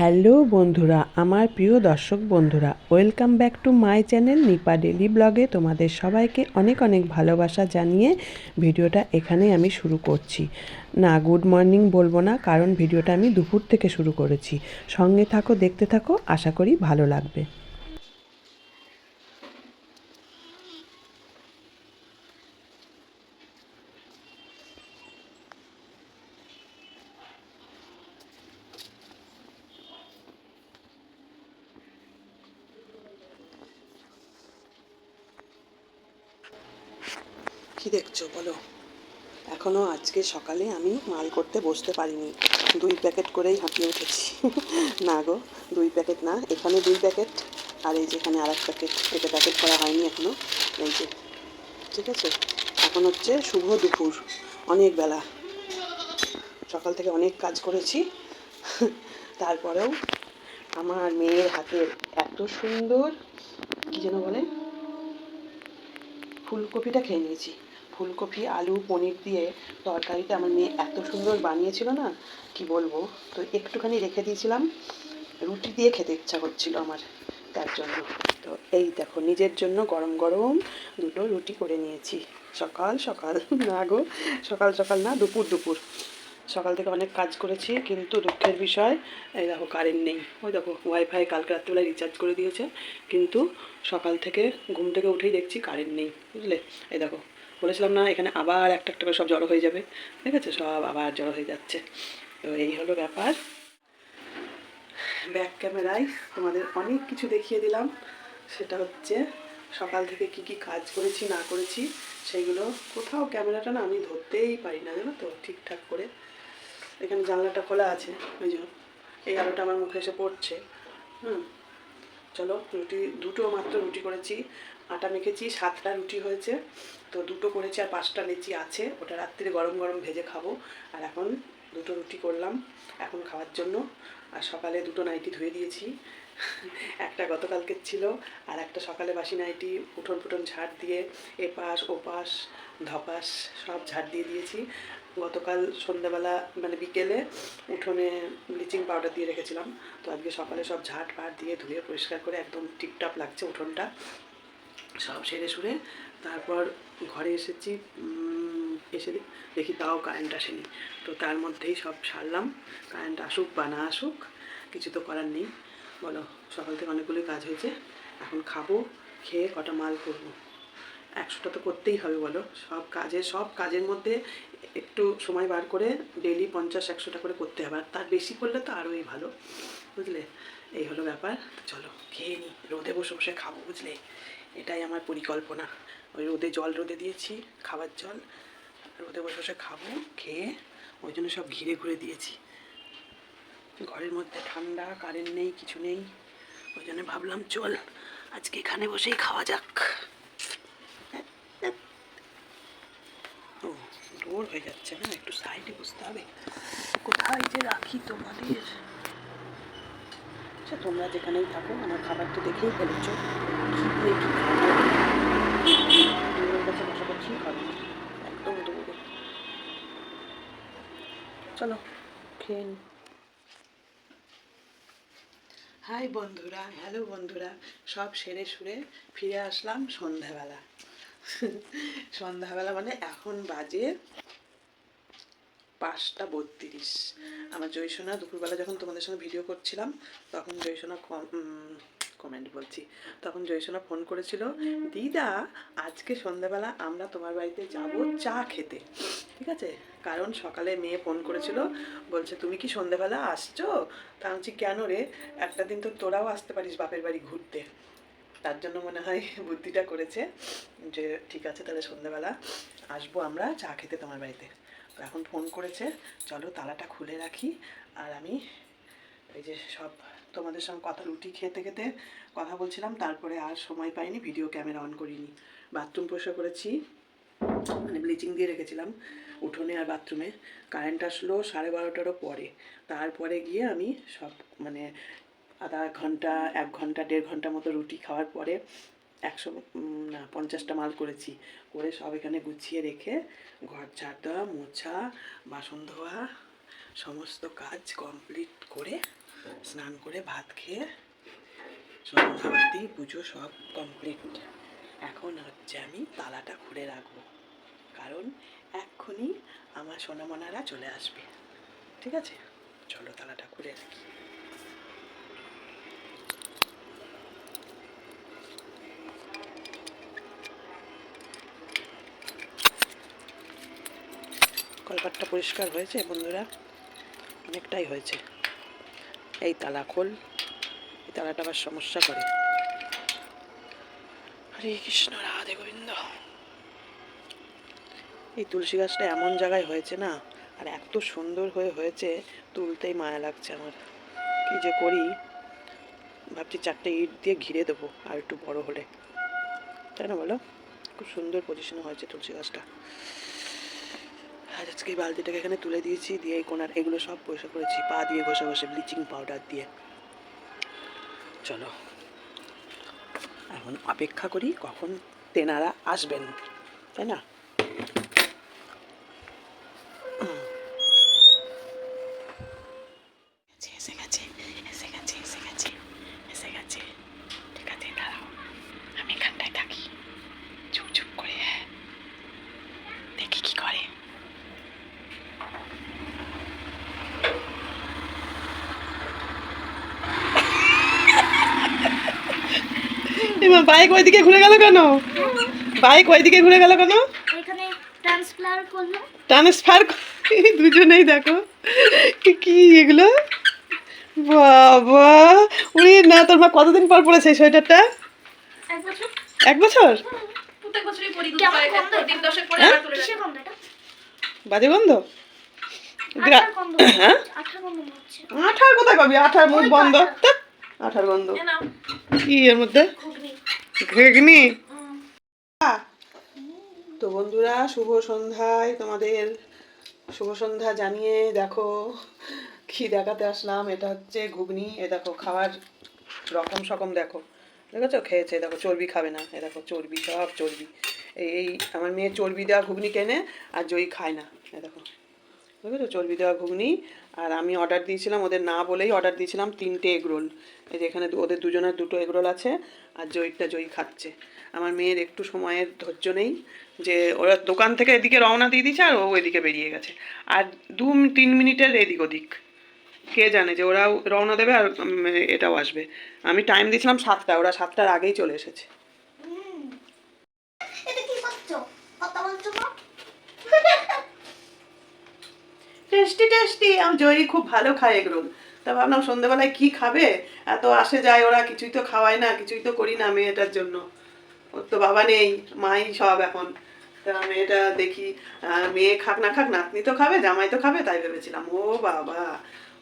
Hello বন্ধুরা, আমার প্রিয় দর্শক বন্ধুরা, welcome back to my channel Nipa daily ব্লগে। তোমাদের সবাইকে অনেক অনেক ভালোবাসা জানিয়ে ভিডিওটা এখানে আমি শুরু করছি। না, গুড মর্নিং বলব না, কারণ ভিডিওটা আমি দুপুর থেকে শুরু করেছি। সঙ্গে থাকো, দেখতে থাকো, আশা করি ভালো লাগবে কি দেখছ বলো এখনও আজকে সকালে আমি মাল করতে বসতে পারিনি। দুই প্যাকেট করেই হাঁপিয়ে উঠেছি। না গো, দুই প্যাকেট না, এখানে দুই প্যাকেট। আর এই যেখানে আর এক প্যাকেট, এটা প্যাকেট করা হয়নি এখনও এই যে, ঠিক আছে? এখন হচ্ছে শুভ দুপুর, অনেক বেলা। সকাল থেকে অনেক কাজ করেছি। তারপরেও আমার মেয়ের হাতের এত সুন্দর, কী যেন বলে, ফুলকপিটা খেয়ে নিয়েছি। ফুলকপি, আলু, পনির দিয়ে তরকারিটা আমার মেয়ে এত সুন্দর বানিয়েছিল না, কি বলব? তো একটুখানি রেখে দিয়েছিলাম, রুটি দিয়ে খেতে ইচ্ছা করছিল আমার তার জন্য। তো এই দেখো, নিজের জন্য গরম গরম দুটো রুটি করে নিয়েছি। সকাল সকাল, না গো, সকাল সকাল না, দুপুর দুপুর। সকাল থেকে অনেক কাজ করেছি, কিন্তু দুঃখের বিষয়, এই দেখো কারেন্ট নেই। ওই দেখো ওয়াইফাই কালকে রাত্রিবেলায় রিচার্জ করে দিয়েছে, কিন্তু সকাল থেকে ঘুম থেকে উঠেই দেখছি কারেন্ট নেই, বুঝলে? এই দেখো বলেছিলাম না, এখানে আবার একটা একটা করে সব জড়ো হয়ে যাবে। ঠিক আছে? সব আবার জড়ো হয়ে যাচ্ছে। তো এই হলো ব্যাপার। ব্যাক ক্যামেরায় তোমাদের অনেক কিছু দেখিয়ে দিলাম। সেটা হচ্ছে সকাল থেকে কি কি কাজ করেছি, না করেছি, সেইগুলো কোথাও ক্যামেরাটা না আমি ধরতেই পারি না, জানো তো? ঠিকঠাক করে। এখানে জানলাটা খোলা আছে। ওই এই আলোটা আমার মুখে এসে পড়ছে। হুম। চলো, রুটি, দুটো মাত্র রুটি করেছি। আটা মেখেছি, সাতটা রুটি হয়েছে। তো দুটো করেছি আর পাঁচটা লেচি আছে। ওটা রাত্রিরে গরম গরম ভেজে খাব। আর এখন দুটো রুটি করলাম, এখন খাওয়ার জন্য। আর সকালে দুটো নাইটি ধুয়ে দিয়েছি। একটা গতকালকে ছিল, আর একটা সকালে বাসি নাইটি, উঠোন ফুটন ঝাড় দিয়ে এপাশ, ওপাশ ধপাস সব ঝাড় দিয়ে দিয়েছি। গতকাল সন্ধ্যাবেলা মানে বিকেলে উঠোনে ব্লিচিং পাউডার দিয়ে রেখেছিলাম। তো আজকে সকালে সব ঝাড় পাড় দিয়ে ধুয়ে পরিষ্কার করে একদম টিপটাপ লাগছে উঠোনটা। সব সেরে সুরে তারপর ঘরে এসেছি এসে দেখি তাও কারেন্ট আসেনি। তো তার মধ্যেই সব সারলাম কারেন্ট আসুক বা না আসুক, কিছু তো করার নেই। বলো, সকাল থেকে অনেকগুলোই কাজ হয়েছে, এখন খাব, খেয়ে কটা মাল করব। একশোটা তো করতেই হবে বলো, সব কাজের সব কাজের মধ্যে একটু সময় বার করে ডেলি পঞ্চাশ, একশোটা করে করতে হবে। আর তার বেশি করলে তো আরোই ভালো, বুঝলে? এই হলো ব্যাপার। চলো, খেয়ে নিই রোদে বসে বসে খাব, বুঝলে? এটাই আমার পরিকল্পনা। ওই রোদে জল রোদে দিয়েছি, খাবার জল। রোদে বসে বসে খাব, খেয়ে ওই জন্য সব ঘিরে ঘুরে দিয়েছি। ঘরের মধ্যে ঠান্ডা, কারেন্ট নেই, কিছু নেই। ওই জন্য ভাবলাম, চল আজকে এখানে বসেই খাওয়া যাক। ও দূর হয়ে যাচ্ছে না, একটু সাইডে বসতে হবে। কোথায় যে রাখি তোমাদের? আচ্ছা তোমরা যেখানেই থাকো, আমার খাবার তো দেখেই ফেলেছো। কাছে বসে খাব একদম দূরে। চলো, খেয়ে হাই বন্ধুরা, হ্যালো বন্ধুরা, সব সেরে সুরে ফিরে আসলাম সন্ধ্যাবেলা। সন্ধ্যাবেলা মানে এখন বাজে পাঁচটা বত্রিশ। আমার জয়সোনা দুপুরবেলা যখন তোমাদের সঙ্গে ভিডিও করছিলাম তখন জয়সোনা কমেন্ট বলছি। তখন জয়সোনা ফোন করেছিল দিদা আজকে সন্ধ্যাবেলা আমরা তোমার বাড়িতে যাব চা খেতে। ঠিক আছে? কারণ সকালে মেয়ে ফোন করেছিল বলছে তুমি কি সন্ধ্যাবেলা আসছো? তা বলছি, কেন রে? একটা দিন তো তোরাও আসতে পারিস বাপের বাড়ি ঘুরতে। তার জন্য মনে হয় বুদ্ধিটা করেছে যে ঠিক আছে তাহলে সন্ধ্যাবেলা আসব আমরা চা খেতে তোমার বাড়িতে। এখন ফোন করেছে। চলো তালাটা খুলে রাখি। আর আমি এই যে সব তোমাদের সঙ্গে কথা, রুটি খেতে খেতে কথা বলছিলাম, তারপরে আর সময় পাইনি ভিডিও ক্যামেরা অন করিনি। বাথরুম পরিষ্কার করেছি। মানে ব্লিচিং দিয়ে রেখেছিলাম উঠোনে আর বাথরুমে কারেন্ট আসলো সাড়ে বারোটারও পরে। তারপরে গিয়ে আমি সব মানে আধা ঘণ্টা, এক ঘণ্টা, দেড় ঘণ্টা মতো রুটি খাওয়ার পরে একশো না, পঞ্চাশটা মাল করেছি। করে সব এখানে গুছিয়ে রেখে ঘর ঝাড় দেওয়া, মোছা, বাসন ধোয়া, সমস্ত কাজ কমপ্লিট করে স্নান করে ভাত খেয়ে সন্ধ্যাবাতি পুজো সব কমপ্লিট এখন হচ্ছে আমি তালাটা খুলে রাখব। কারণ এক্ষুনি আমার সোনামনারা চলে আসবে। ঠিক আছে? চলো তালাটা খুলে রাখি। কলপাটটা পরিষ্কার হয়েছে, বন্ধুরা। অনেকটাই হয়েছে। এই তালা খোল। এই তালাটা আবার সমস্যা করে। হরে কৃষ্ণ, রাধে গোবিন্দ। এই তুলসী গাছটা এমন জায়গায় হয়েছে না, আর এত সুন্দর হয়ে হয়েছে, তুলতেই মায়া লাগছে আমার। কি যে করি? ভাবছি চারটে ইট দিয়ে ঘিরে দেবো, আর একটু বড় হলে। তাই না বলো? খুব সুন্দর পজিশনে হয়েছে তুলসী গাছটা। আজকে বালতিটাকে এখানে তুলে দিয়েছি, দিয়ে এই কোনার এগুলো সব পয়সা করেছি, পা দিয়ে ঘষে ঘষে ব্লিচিং পাউডার দিয়ে। চলো, এখন অপেক্ষা করি কখন তেনারা আসবেন, তাই না এসে গেছে এসে গেছে এসে গেছে এসে গেছে ঠিক আছে দাঁড়াও আমি এখানটায় থাকি চুপ চুপ করে হ্যাঁ দেখি কি করে এমা বাইক ওইদিকে ঘুরে গেল কেন? বাইক ওইদিকে ঘুরে গেল কেন? ট্রান্সফার দুজনেই দেখো। কি এগুলো? বাবা। উনি না তোর মা কতদিন পর পড়েছে সোয়েটারটা? এক বছর। হ্যাঁ? বাজে গন্ধ? আঠার হ্যাঁ? আঠার কোথায় পাবি আঠার মুখ বন্ধ। আঠা। আঠার গন্ধ। কি এর মধ্যে? ঘুগনি তো বন্ধুরা, শুভ সন্ধ্যায় তোমাদের, শুভ সন্ধ্যা জানিয়ে দেখো কি দেখাতে আসলাম। এটা হচ্ছে ঘুগনি, এ দেখো খাওয়ার রকম সকম দেখো। দেখেছ? খেয়েছে, দেখো, চর্বি খাবে না। এ দেখো, চর্বি, সব চর্বি। এই এই, আমার মেয়ে চর্বি দেওয়া ঘুগনি কেনে আর জয়ী খায় না। এ দেখো। বুঝেছ চর্বি দেওয়া ঘুগনি। আর আমি অর্ডার দিয়েছিলাম, ওদের না বলেই অর্ডার দিয়েছিলাম তিনটে এগরোল এই যে এখানে ওদের দুজনের দুটো এগরোল আছে। আর জয়ীরটা জয়ী খাচ্ছে। আমার মেয়ের একটু সময়ের ধৈর্য নেই যে ওরা দোকান থেকে এদিকে রওনা দিয়ে দিচ্ছে আর ও এদিকে বেরিয়ে গেছে। আর দু তিন মিনিটের এদিক ওদিক। কে জানে যে ওরাও রওনা দেবে আর এটাও আসবে। আমি টাইম দিয়েছিলাম সাতটা ওরা সাতটার আগেই চলে এসেছে। Tasty tasty. আমি জয়ী খুব ভালো খায় এগরোল। তা ভাবলাম সন্ধ্যেবেলায় কি খাবে? এত আসে যায় ওরা, কিছুই তো খাওয়ায় না, কিছুই তো করি না মেয়েটার জন্য। ওর তো বাবা নেই, মাই সব এখন। তা মেয়েটা দেখি মেয়ে খাক না খাক, নাতনি তো খাবে, জামাই তো খাবে, তাই ভেবেছিলাম, ও বাবা।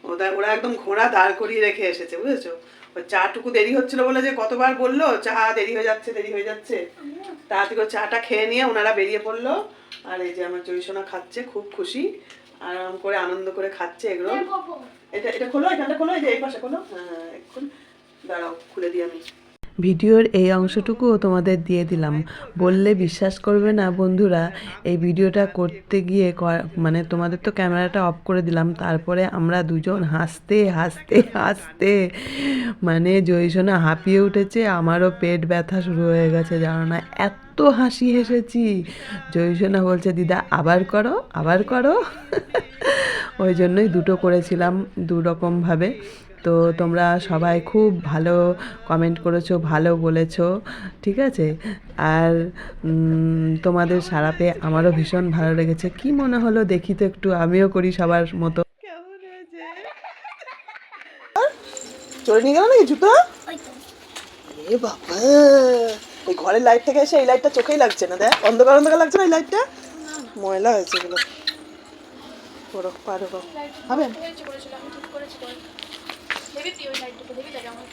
ওরা ওরা একদম ঘোড়া দাঁড় করিয়ে রেখে এসেছে, বুঝেছ? চাটুকু দেরি হচ্ছিল বলে যে কতবার বলল, চা দেরি হয়ে যাচ্ছে, দেরি হয়ে যাচ্ছে। তাড়াতাড়ি চাটা খেয়ে নিয়ে ওনারা বেরিয়ে পড়ল। আর এই যে আমার জয়সোনা খাচ্ছে, খুব খুশি। আরাম করে, আনন্দ করে খাচ্ছে এগুলো। এটা এটা খোলো, এখানটা খোলো, এই যে এই পাশে খোলো। হ্যাঁ এখন দাঁড়াও, খুলে দিই আমি। ভিডিওর এই অংশটুকুও তোমাদের দিয়ে দিলাম। বললে বিশ্বাস করবে না বন্ধুরা, এই ভিডিওটা করতে গিয়ে মানে তোমাদের তো ক্যামেরাটা অফ করে দিলাম, তারপরে আমরা দুজন হাসতে হাসতে হাসতে মানে জয়সোনা হাঁপিয়ে উঠেছে, আমারও পেট ব্যথা শুরু হয়ে গেছে, জানো না, এত হাসি হেসেছি। জয়সোনা বলছে, দিদা, আবার করো আবার করো। ওই জন্যই দুটো করেছিলাম দু রকমভাবে তো তোমরা সবাই খুব ভালো কমেন্ট করেছ ভালো বলেছ ঠিক আছে? আর তোমাদের সারা পেয়ে আমারও ভীষণ ভালো লেগেছে। কি মনে হলো দেখি তো একটু আমিও করি সবার মতো। কেমন হয়েছে? চলে নিয়ে গেল নাকি জুতো? এ বাবা ওই ঘরের লাইট থেকে এসে এই লাইটটা চোখেই লাগছে না দেখ। অন্ধকার অন্ধকার লাগছে না এই লাইটটা ময়লা হয়েছে এগুলো। করো পারো হবে করেছি, করেছিলাম, আমি ঠিক করেছি তো। দেখবি ওই লাইটটাকে, দেখবি তো কেমন?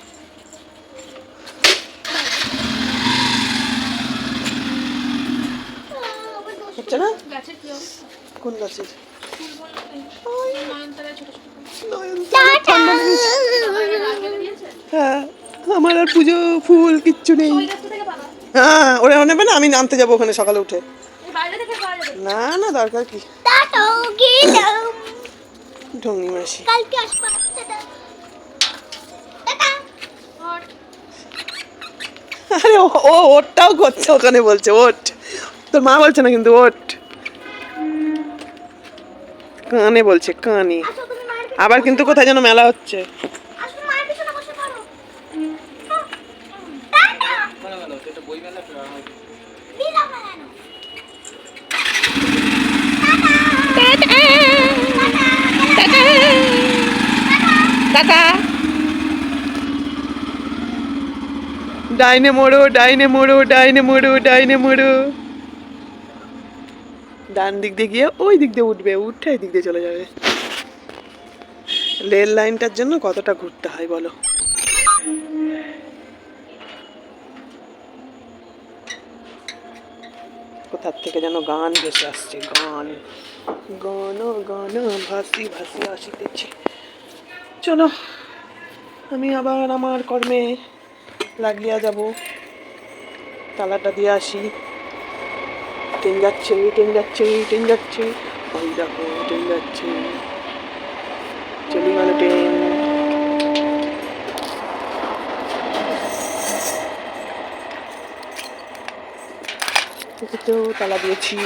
হচ্ছে না গাছের কোন গাছের? হ্যাঁ আমার আর পুজো ফুল কিচ্ছু নেই। হ্যাঁ ওরা নেবে না আমি নামতে যাব ওখানে সকালে উঠে এই বাইরে থেকে পাওয়া যাবে। না না দরকার কি ঢঙ্গি মাসি কালকে আসবা আরে ও ওটটাও করছে ওখানে বলছে ওট। তোর মা বলছে না কিন্তু ওট। কানে বলছে কানে। মায়ের আবার কিন্তু কোথায় যেন মেলা হচ্ছে। ডাইনে মোড়ো ডাইনে মোড়ো ডাইনে মোড়ো ডাইনে মোড়ো। ডান দিক দিয়ে গিয়ে ওই দিক দিয়ে উঠবে, উঠে এই দিক দিয়ে চলে যাবে। রেল লাইনটার জন্য কতটা ঘুরতে হয় বলো? কোথার থেকে যেন গান ভেসে আসছে, গান। গান গান, ভাসি ভাসি আসিতেছে। চলো, আমি আবার আমার কর্মে লাগিয়া যাব। তালাটা দিয়ে আসি। ট্রেন যাচ্ছে ট্রেন যাচ্ছে ট্রেন যাচ্ছে। ওই দেখো ট্রেন যাচ্ছে। চলে গেল ট্রেন তো তালা দিয়েছি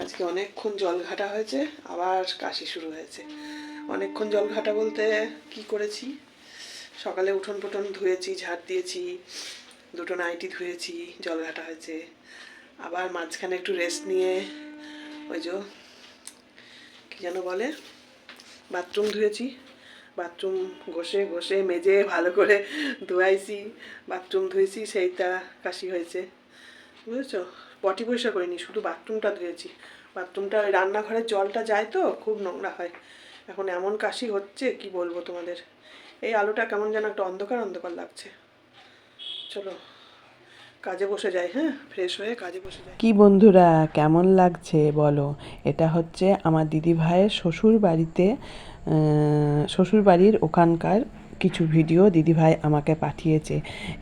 আজকে অনেকক্ষণ জল ঘাটা হয়েছে, আবার কাশি শুরু হয়েছে। অনেকক্ষণ জল ঘাটা বলতে কি করেছি? সকালে উঠোন পুঠোন ধুয়েছি, ঝাড় দিয়েছি, দুটো নাইটি ধুয়েছি, জল ঘাটা হয়েছে। আবার মাঝখানে একটু রেস্ট নিয়ে ওই যে কি যেন বলে বাথরুম ধুয়েছি। বাথরুম ঘষে ঘষে, মেজে, ভালো করে ধুয়াইছি বাথরুম ধুয়েছি, সেইটা কাশি হয়েছে। বুঝেছ? পটি পরিষ্কার করিনি, শুধু বাথরুমটা ধুয়েছি। বাথরুমটা, ওই রান্নাঘরের জলটা যায় তো, খুব নোংরা হয়। এখন এমন কাশি হচ্ছে, কি বলব তোমাদের? এই আলোটা কেমন যেন একটা অন্ধকার অন্ধকার লাগছে। চলো, কাজে বসে যাই হ্যাঁ? ফ্রেশ হয়ে কাজে বসে যাই। কি বন্ধুরা, কেমন লাগছে বলো? এটা হচ্ছে আমার দিদি ভাইয়ের শ্বশুর বাড়িতে শ্বশুর বাড়ির ওখানকার কিছু ভিডিও দিদিভাই আমাকে পাঠিয়েছে।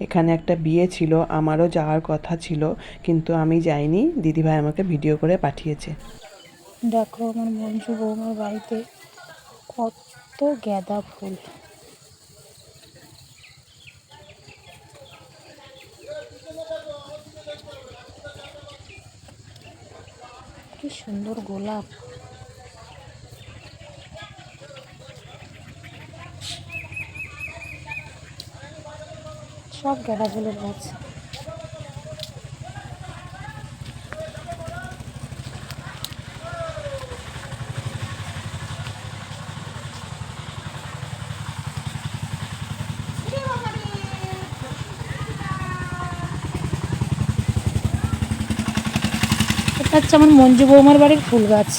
এখানে একটা বিয়ে ছিল, আমারও যাওয়ার কথা ছিল, কিন্তু আমি যাইনি, দিদিভাই আমাকে ভিডিও করে পাঠিয়েছে। দেখো আমার মঞ্জু বৌমার বাড়িতে কত গাঁদা ফুল। কি সুন্দর গোলাপ। সব গাঁদা ফুলের গাছ হচ্ছে আমার মঞ্জু বৌমার বাড়ির ফুল গাছ।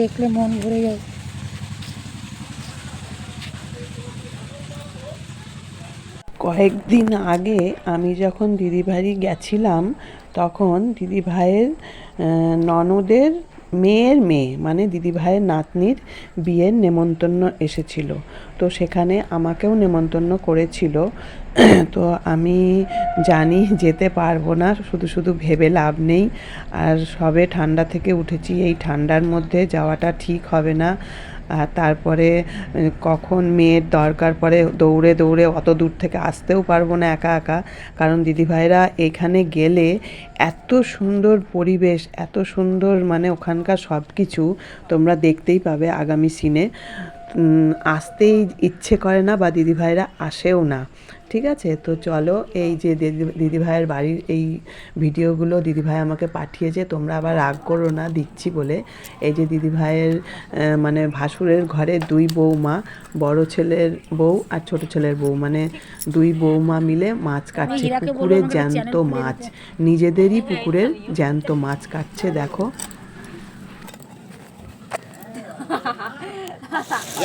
দেখলে মন ভরে যায়। কয়েকদিন আগে আমি যখন দিদিভাই গেছিলাম তখন দিদিভাইয়ের ননদের মেয়ের মেয়ে মানে দিদি ভাইয়ের নাতনির বিয়ের নেমন্তন্ন এসেছিল। তো সেখানে আমাকেও নেমন্তন্ন করেছিল। তো আমি জানি যেতে পারব না, শুধু শুধু ভেবে লাভ নেই। আর সবে ঠান্ডা থেকে উঠেছি, এই ঠান্ডার মধ্যে যাওয়াটা ঠিক হবে না। আর তারপরে কখন মেয়ের দরকার পড়ে দৌড়ে দৌড়ে অত দূর থেকে আসতেও পারব না একা একা। কারণ দিদিভাইরা এখানে গেলে এত সুন্দর পরিবেশ, এত সুন্দর মানে ওখানকার সব কিছু তোমরা দেখতেই পাবে আগামী সিনে আসতেই ইচ্ছে করে না বা দিদিভাইরা আসেও না। ঠিক আছে? তো চলো এই যে দিদি দিদিভাইয়ের বাড়ির এই ভিডিওগুলো দিদিভাই আমাকে পাঠিয়েছে তোমরা আবার রাগ করো না দিচ্ছি বলে। এই যে দিদিভাইয়ের মানে ভাসুরের ঘরে দুই বৌমা বড় ছেলের বউ আর ছোট ছেলের বউ মানে দুই বৌমা মিলে মাছ কাটছে। পুকুরের জ্যান্ত মাছ। নিজেদেরই পুকুরের জ্যান্ত মাছ কাটছে দেখো।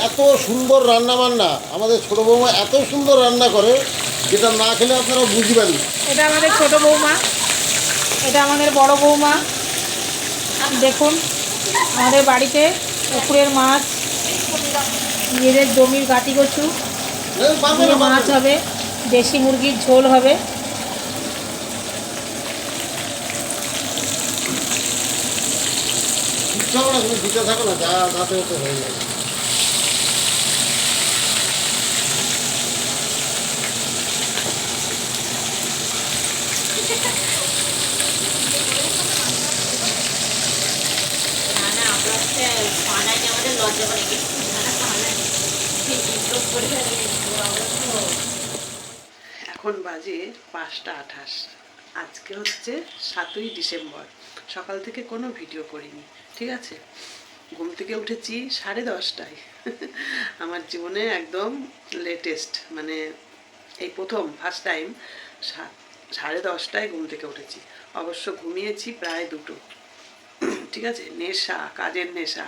এত সুন্দর রান্না বান্না আমাদের ছোট বৌমা এত সুন্দর রান্না করে যেটা না খেলে আপনারা বুঝবেন এটা আমাদের ছোট বৌমা। এটা আমাদের বড় বৌমা। দেখুন আমাদের বাড়িতে পুকুরের মাছ নিজেদের জমির গাটি কচু মাছ হবে দেশি মুরগির ঝোল হবে। হবে না তুমি দিতে থাকো না যা যাতে হতে হয়ে। যাবে এখন বাজে পাঁচটা আঠাশ। আজকে হচ্ছে সাতই ডিসেম্বর। সকাল থেকে কোনো ভিডিও করিনি। ঠিক আছে? ঘুম থেকে উঠেছি সাড়ে দশটায়। আমার জীবনে একদম লেটেস্ট মানে এই প্রথম ফার্স্ট টাইম সাড়ে দশটায় ঘুম থেকে উঠেছি। অবশ্য ঘুমিয়েছি প্রায় দুটো। ঠিক আছে? নেশা কাজের নেশা।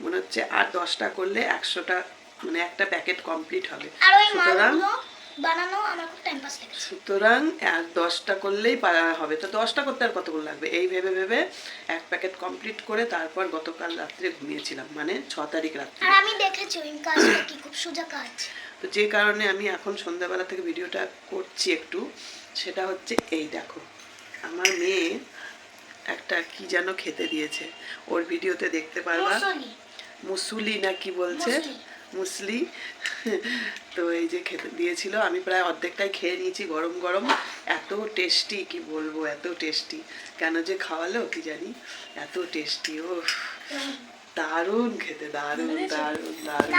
মনে হচ্ছে আর দশটা করলে একশোটা মানে একটা প্যাকেট কমপ্লিট হবে। সুতরাং বানানো আমার খুব টাইম পাস লেগেছে। সুতরাং দশটা করলেই হবে। তো দশটা করতে আর কতক্ষণ লাগবে? এই ভেবে ভেবে এক প্যাকেট কমপ্লিট করে তারপর গতকাল রাত্রে ঘুমিয়েছিলাম। মানে ছ তারিখ রাত্রে। আর আমি দেখেছি ওই কাজটা কি খুব সোজা কাজ। তো যে কারণে আমি এখন সন্ধ্যাবেলা থেকে ভিডিওটা করছি একটু সেটা হচ্ছে এই দেখো আমার মেয়ে একটা কি যেন খেতে দিয়েছে। ওর ভিডিওতে দেখতে পারবা? মুসুলি। না কি বলছে? মুসলি। তো এই যে খেতে দিয়েছিল আমি প্রায় অর্ধেকটাই খেয়ে নিয়েছি গরম গরম। এত টেস্টি কি বলব এত টেস্টি কেন যে খাওয়ালো কি জানি? এত টেস্টি ও দারুণ খেতে দারুণ দারুণ দারুণ।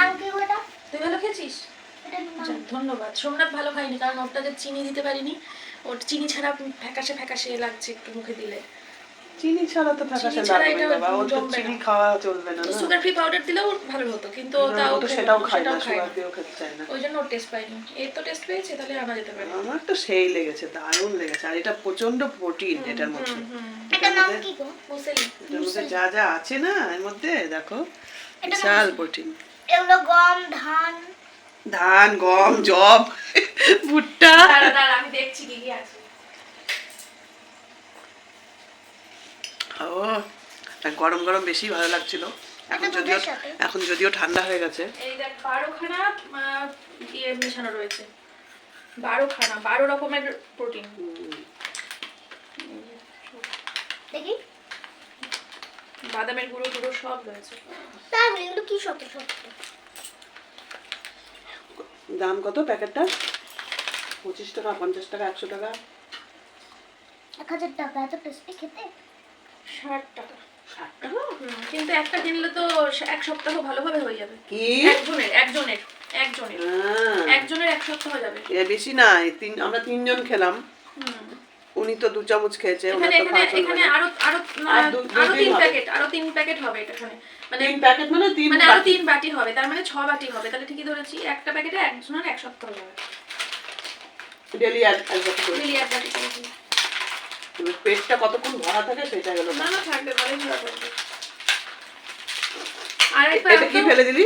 তুই ভালো খেয়েছিস? ধন্যবাদ। সোমনাথ ভালো খাইনি কারণ ওটাতে চিনি দিতে পারিনি। ওর চিনি ছাড়া ফ্যাকাশে ফ্যাকাশে লাগছে একটু মুখে দিলে। চিনি ছাড়া তো ফ্যাকাশে চিনি ছাড়া এটা বাবা। ও তো চিনি খাওয়া চলবে না সুগার ফ্রি পাউডার দিলেও ভালো হতো কিন্তু তাও তো সেটাও না, খায় না। সুগার। দিয়েও খেতে চায় না। ওই জন্য টেস্ট পাইনি এর তো টেস্ট পেয়েছে তাহলে আনা যেতে পারে আমার তো সেই লেগেছে দারুণ লেগেছে। আর এটা প্রচণ্ড প্রোটিন এটার মধ্যে। এটার নাম কি গো? এটার মধ্যে যা যা আছে না এর মধ্যে দেখো বিশাল প্রোটিন এগুলো গম ধান। ধান গম জব ভুট্টা। দাঁড়া দাঁড়া আমি দেখছি কি কি আছে। ও গরম গরম বেশি ভালো লাগছিল। এখন যদিও এখন যদিও ঠান্ডা হয়ে গেছে। এই দেখ বারোখানা ইয়ে মেশানো রয়েছে। বারোখানা বারো রকমের প্রোটিন দেখি। বাদামের গুঁড়ো টুড়ো সব রয়েছে। তারপরে এগুলো কি শক্ত শক্ত দাম কত প্যাকেটটা? পঁচিশ টাকা পঞ্চাশ টাকা একশো টাকা। এক হাজার টাকা এত টেস্টি খেতে? ষাট টাকা। ষাট টাকা? কিন্তু একটা কিনলে তো এক সপ্তাহ ভালোভাবে হয়ে যাবে। কি? একজনের একজনের একজনের। একজনের এক সপ্তাহ যাবে। এ বেশি নাই তিন আমরা তিনজন খেলাম। উনি তো দু চামচ খেয়েছে এখানে এখানে খাওয়া চলবে এখানে না। আরও আরও আর দু- দু আরও তিন প্যাকেট আরও তিন প্যাকেট হবে এটা এখানে। মানে তিন প্যাকেট মানে তিন মানে আরও বাটি। তিন বাটি হবে তার মানে ছ বাটি হবে। তাহলে ঠিকই ধরেছি একটা প্যাকেটে একজনের এক সপ্তাহ যাবে। ডেলি এক বাটি। এক পেটটা কতক্ষণ ভরা থাকে সেটা হলো না না ভালো থাকবে আর এটা কি ফেলে দিলি?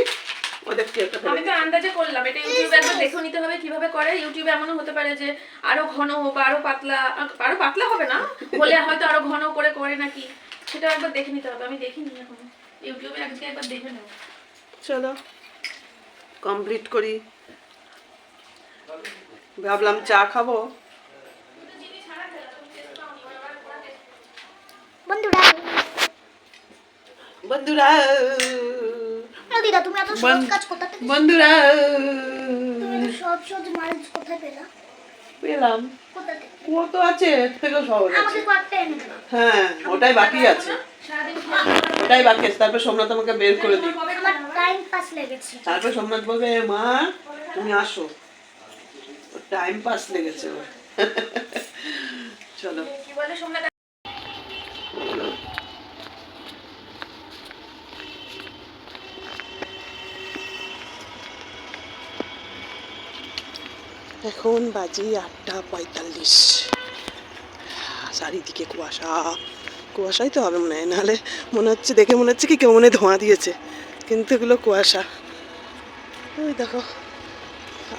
আমি তো আন্দাজে করলাম এটা ইউটিউবে একবার দেখে নিতে হবে কীভাবে করে। ইউটিউবে এমনও হতে পারে যে আরও ঘন বা আরও পাতলা আরও পাতলা হবে না হলে হয়তো আরও ঘন করে করে নাকি। সেটা একবার দেখে নিতে হবে আমি দেখিনি এখন। ইউটিউবে আজকে একবার দেখে নেব। চলো কমপ্লিট করি। ভাবলাম চা খাব। বন্ধুরা। বন্ধুরা। দিদা তুমি এত সহজ কাজ কোথা থেকে বন্ধুরা। তুমি সহজ সহজ মাছ কোথায় পেলা? পেলাম। কোথা থেকে? কত আছে এর থেকেও সহজ আছে। আমাকে কয়েকটা এনে দাও। হ্যাঁ ওটাই বাকি আছে। ওটাই বাকি আছে। তারপর সোমনাথ আমাকে বের করে দিই আমার টাইম পাস লেগেছে। তারপর সোমনাথ বলবে মা তুমি আসো। টাইম পাস লেগেছে চলো। কি বলে সোমনাথ? এখন বাজে আটটা পঁয়তাল্লিশ। চারিদিকে কুয়াশা। কুয়াশাই তো হবে মনে হয়। নাহলে মনে হচ্ছে, দেখে মনে হচ্ছে কি কেউ মনে ধোঁয়া দিয়েছে। কিন্তু এগুলো কুয়াশা। ওই দেখো,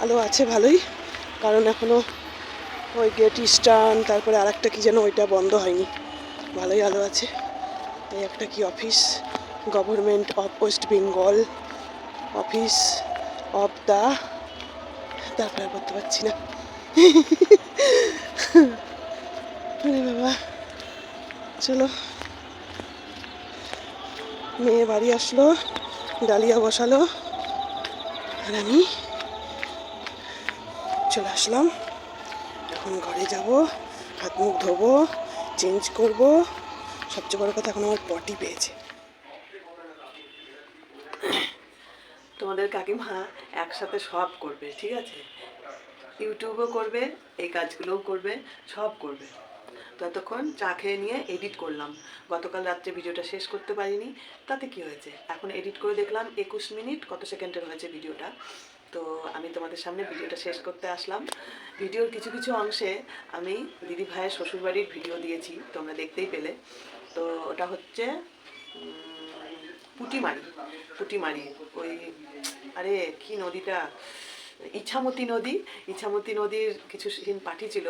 আলো আছে ভালোই। কারণ এখনও ওই গেট ইস্টার্ন, তারপরে আর একটা কী যেন ওইটা বন্ধ হয়নি। ভালোই আলো আছে। এই একটা কি office? Government of West Bengal office of the তারপরে আর করতে পারছি না। আরে বাবা, চলো। মেয়ে বাড়ি আসলো, ডালিয়া বসালো। আর আমি চলে আসলাম। এখন ঘরে যাব, হাত মুখ ধোবো চেঞ্জ করব। সবচেয়ে বড় কথা এখন আমার পটি পেয়েছে। তোমাদের কাকিমা একসাথে সব করবে, ঠিক আছে? ইউটিউবও করবে, এই কাজগুলোও করবে, সব করবে। ততক্ষণ চা খেয়ে নিয়ে এডিট করলাম। গতকাল রাত্রে ভিডিওটা শেষ করতে পারিনি, তাতে কি হয়েছে? এখন এডিট করে দেখলাম একুশ মিনিট, কত সেকেন্ডের হয়েছে ভিডিওটা? তো আমি তোমাদের সামনে ভিডিওটা শেষ করতে আসলাম। ভিডিওর কিছু কিছু অংশে আমি দিদি ভাইয়ের শ্বশুরবাড়ির ভিডিও দিয়েছি, তোমরা দেখতেই পেলে। তো ওটা হচ্ছে পুটিমারি পুটিমারি, ওই, আরে, কি নদীটা? ইছামতি নদী, ইছামতি নদীর কিছু সিন পাঠিয়েছিল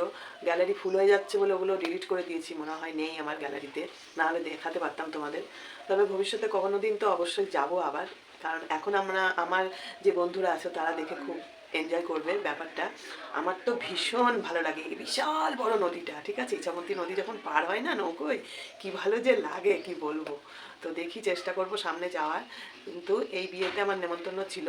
গ্যালারি ফুল হয়ে যাচ্ছে বলে ওগুলো ডিলিট করে দিয়েছি, মনে হয় নেই আমার গ্যালারিতে, নাহলে দেখাতে পারতাম তোমাদের। তবে ভবিষ্যতে কখনো দিন তো অবশ্যই যাব আবার, কারণ এখন আমরা, আমার যে বন্ধুরা আছে তারা দেখে খুব এনজয় করবে ব্যাপারটা। আমার তো ভীষণ ভালো লাগে। বিশাল বড় নদীটা, ঠিক আছে? ইছামতি নদী যখন পার হয় না নৌকোয়, কি ভালো যে লাগে, কি বলব? তো দেখি চেষ্টা করব সামনে যাওয়ার। কিন্তু এই বিয়েতে আমার নেমন্তন্ন ছিল।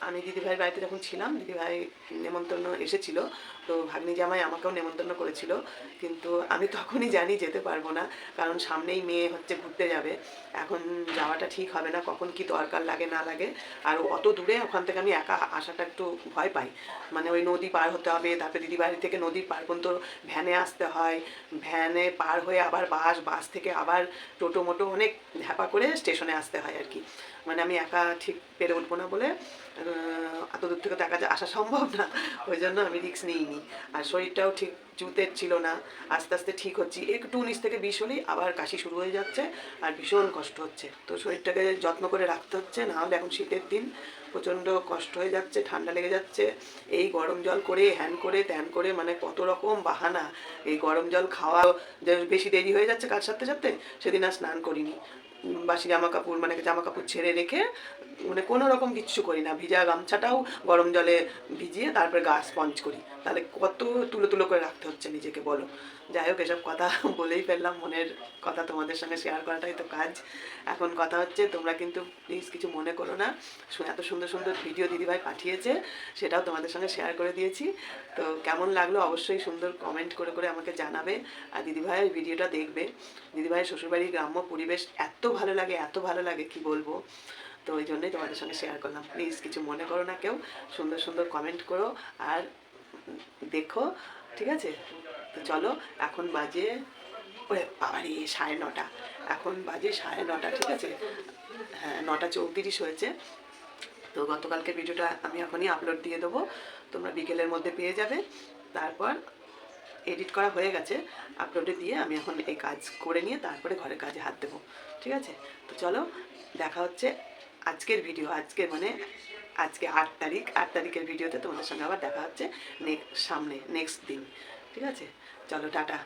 আমি দিদিভাইয়ের বাড়িতে যখন ছিলাম, দিদিভাই নেমন্তন্ন এসেছিল। তো ভাগ্নি জামাই আমাকেও নেমন্তন্ন করেছিল। কিন্তু আমি তখনই জানি যেতে পারব না, কারণ সামনেই মেয়ে হচ্ছে ঘুরতে যাবে। এখন যাওয়াটা ঠিক হবে না, কখন কি দরকার লাগে, না লাগে। আর অত দূরে ওখান থেকে আমি একা আসাটা একটু ভয় পাই। মানে ওই নদী পার হতে হবে, তারপরে দিদি বাড়ি থেকে নদীর পার পর্যন্ত ভ্যানে আসতে হয়। ভ্যানে পার হয়ে আবার বাস বাস থেকে আবার টোটো মোটো অনেক ধ্যাপা করে স্টেশনে আসতে হয় আর কি। মানে আমি একা ঠিক পেরে উঠবো না বলে এত দূর থেকে তো একা আসা সম্ভব না, ওই জন্য আমি রিস্ক নিইনি। আর শরীরটাও ঠিক জুতের ছিল না, আস্তে আস্তে ঠিক হচ্ছি। একটু উনিশ থেকে বিশ হলেই আবার কাশি শুরু হয়ে যাচ্ছে আর ভীষণ কষ্ট হচ্ছে। তো শরীরটাকে যত্ন করে রাখতে হচ্ছে, না হলে এখন শীতের দিন প্রচণ্ড কষ্ট হয়ে যাচ্ছে, ঠান্ডা লেগে যাচ্ছে। এই গরম জল করে, হ্যান করে, ত্যান করে মানে কত রকম বাহানা। এই গরম জল খাওয়া বেশি দেরি হয়ে যাচ্ছে কাজ সাথে সাথে সেদিন আর স্নান করিনি। বাসি জামা কাপড় মানে জামা কাপড় ছেড়ে রেখে মানে কোনো রকম কিচ্ছু করি না। ভিজা গামছাটাও গরম জলে ভিজিয়ে তারপরে গা স্পঞ্জ করি। তাহলে কত তুলো তুলো করে রাখতে হচ্ছে নিজেকে বলো? যাই হোক, এসব কথা বলেই ফেললাম, মনের কথা তোমাদের সঙ্গে শেয়ার করাটাই তো কাজ। এখন কথা হচ্ছে, তোমরা কিন্তু প্লিজ কিছু মনে করো না। এত সুন্দর সুন্দর ভিডিও দিদিভাই পাঠিয়েছে, সেটাও তোমাদের সঙ্গে শেয়ার করে দিয়েছি। তো কেমন লাগল অবশ্যই সুন্দর কমেন্ট করে করে আমাকে জানাবে আর দিদিভাইয়ের ভিডিওটা দেখবে। দিদিভাইয়ের শ্বশুরবাড়ির গ্রাম্য পরিবেশ এত ভালো লাগে, এত ভালো লাগে, কি বলব? তো ওই জন্যই তোমাদের সঙ্গে শেয়ার করলাম। প্লিজ কিছু মনে করো না কেউ, সুন্দর সুন্দর কমেন্ট করো আর দেখো, ঠিক আছে? তো চলো, এখন বাজে ওরে বাবারি সাড়ে নটা। এখন বাজে সাড়ে নটা, ঠিক আছে? হ্যাঁ নটা চৌত্রিশ হয়েছে। তো গতকালকে ভিডিওটা আমি এখনই আপলোড দিয়ে দেবো। তোমরা বিকেলের মধ্যে পেয়ে যাবে। তারপর এডিট করা হয়ে গেছে। আপলোডে দিয়ে আমি এখন এই কাজ করে নিয়ে তারপরে ঘরের কাজে হাত দেবো। ঠিক আছে? তো চলো, দেখা হচ্ছে আজকের ভিডিও আজকের মানে আজকে আট তারিখ। আট তারিখের ভিডিওতে তোমাদের সঙ্গে আবার দেখা হচ্ছে নেক্সট সামনে নেক্সট দিন। ঠিক আছে? চলো, tata.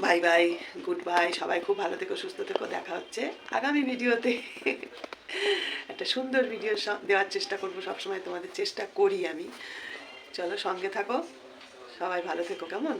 Bye bye, good bye, সবাই খুব ভালো থেকো, সুস্থ থেকো, দেখা হচ্ছে আগামী ভিডিওতে। একটা সুন্দর ভিডিও দেওয়ার চেষ্টা করব, সবসময় তোমাদের চেষ্টা করি আমি। চলো, সঙ্গে থাকো, সবাই ভালো থেকো, কেমন?